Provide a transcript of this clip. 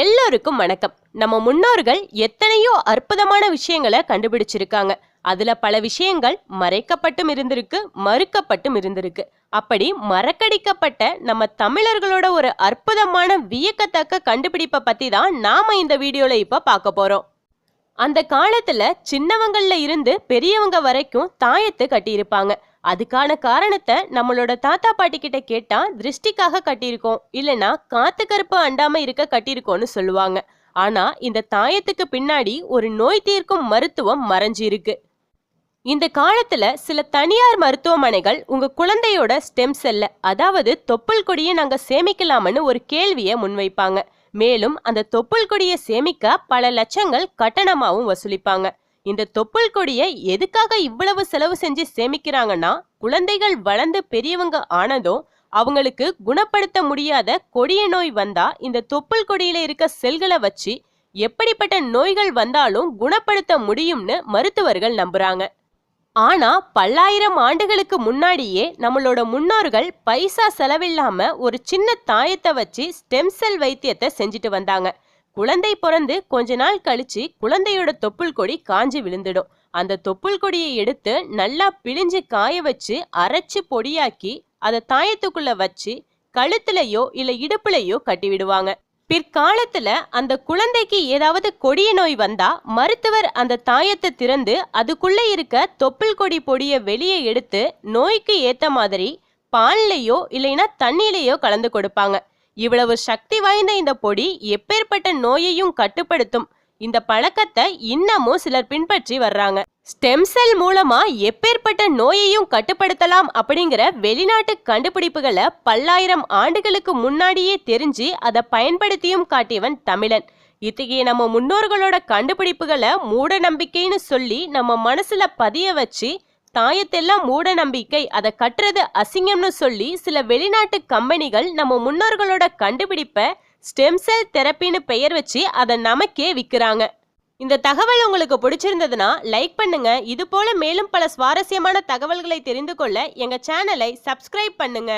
எல்லோருக்கும் வணக்கம். நம்ம முன்னோர்கள் எத்தனையோ அற்புதமான விஷயங்களை கண்டுபிடிச்சிருக்காங்க. அதுல பல விஷயங்கள் மறைக்கப்பட்டும் இருந்திருக்கு மறுக்கப்பட்டும் இருந்திருக்கு. அப்படி மறக்கடிக்கப்பட்ட நம்ம தமிழர்களோட ஒரு அற்புதமான வியக்கத்தக்க கண்டுபிடிப்பை பத்தி தான் நாம இந்த வீடியோல இப்ப பார்க்க போறோம். அந்த காலத்துல சின்னவங்கள்ல இருந்து பெரியவங்க வரைக்கும் தாயத்து கட்டியிருப்பாங்க. அதுக்கான காரணத்தை நம்மளோட தாத்தா பாட்டி கிட்ட கேட்டா திருஷ்டிக்காக கட்டியிருக்கோம். இல்லனா காத்து கருப்பு அண்டாம இருக்க கட்டியிருக்கோம்னு சொல்லுவாங்க. ஆனா இந்த தாயத்துக்கு பின்னாடி ஒரு நோய் தீர்க்கும் மருத்துவம் மறைஞ்சு இருக்கு இந்த காலத்துல சில தனியார் மருத்துவமனைகள் உங்க குழந்தையோட ஸ்டெம் செல்ல அதாவது தொப்புள் கொடியை நாங்க சேமிக்கலாம்னு ஒரு கேள்வியை முன்வைப்பாங்க. மேலும் அந்த தொப்புள் கொடியை சேமிக்க பல லட்சங்கள் கட்டணமாகவும் வசூலிப்பாங்க. இந்த தொப்புள் கொடியை எதுக்காக இவ்வளவு செலவு செஞ்சு சேமிக்கிறாங்கன்னா குழந்தைகள் வளர்ந்து பெரியவங்க ஆனதும் அவங்களுக்கு குணப்படுத்த முடியாத கொடிய நோய் வந்தா இந்த தொப்புள் கொடியில இருக்க செல்களை வச்சு எப்படிப்பட்ட நோய்கள் வந்தாலும் குணப்படுத்த முடியும்னு மருத்துவர்கள் நம்புறாங்க. ஆனா பல்லாயிரம் ஆண்டுகளுக்கு முன்னாடியே நம்மளோட முன்னோர்கள் பைசா செலவில்லாம ஒரு சின்ன தாயத்தை வச்சு ஸ்டெம் செல் வைத்தியத்தை செஞ்சுட்டு வந்தாங்க. குழந்தை பிறந்து கொஞ்ச நாள் கழிச்சு குழந்தையோட தொப்புள் கொடி காஞ்சி விழுந்துடும். அந்த தொப்புள் கொடியை எடுத்து நல்லா பிழிஞ்சு காய வச்சு அரைச்சு பொடியாக்கி அதை தாயத்துக்குள்ள வச்சு கழுத்துலயோ இல்ல இடுப்புலையோ கட்டி விடுவாங்க. பிற்காலத்துல அந்த குழந்தைக்கு ஏதாவது கொடிய நோய் வந்தா மருத்துவர் அந்த தாயத்தை திறந்து அதுக்குள்ள இருக்க தொப்புள் கொடி பொடியை வெளியே எடுத்து நோய்க்கு ஏத்த மாதிரி பால்லையோ இல்லைன்னா தண்ணியிலையோ கலந்து கொடுப்பாங்க. இவ்வளவு சக்தி வாய்ந்த இந்த பொடி எப்பேற்பட்ட நோயையும் கட்டுப்படுத்தும். இந்த பழக்கத்தை இன்னமும் சிலர் பின்பற்றி வர்றாங்க. ஸ்டெம் செல் மூலமா எப்பேற்பட்ட நோயையும் கட்டுப்படுத்தலாம் அப்படிங்கிற வெளிநாட்டு கண்டுபிடிப்புகளை பல்லாயிரம் ஆண்டுகளுக்கு முன்னாடியே தெரிஞ்சு அதை பயன்படுத்தியும் காட்டியவன் தமிழன். இத்தகைய நம்ம முன்னோர்களோட கண்டுபிடிப்புகளை மூட நம்பிக்கைன்னு சொல்லி நம்ம மனசுல பதிய வச்சு தாயத்தெல்லாம் மூட நம்பிக்கை அதை கட்டுறது அசிங்கம்னு சொல்லி சில வெளிநாட்டு கம்பெனிகள் நம்ம முன்னோர்களோட கண்டுபிடிப்பை ஸ்டெம் செல் தெரப்பின்னு பெயர் வச்சு அதை நமக்கே விற்கிறாங்க இந்த தகவல் உங்களுக்கு பிடிச்சிருந்ததுன்னா லைக் பண்ணுங்க. இது போல மேலும் பல சுவாரஸ்யமான தகவல்களை தெரிந்து கொள்ள எங்க சேனலை சப்ஸ்கிரைப் பண்ணுங்க.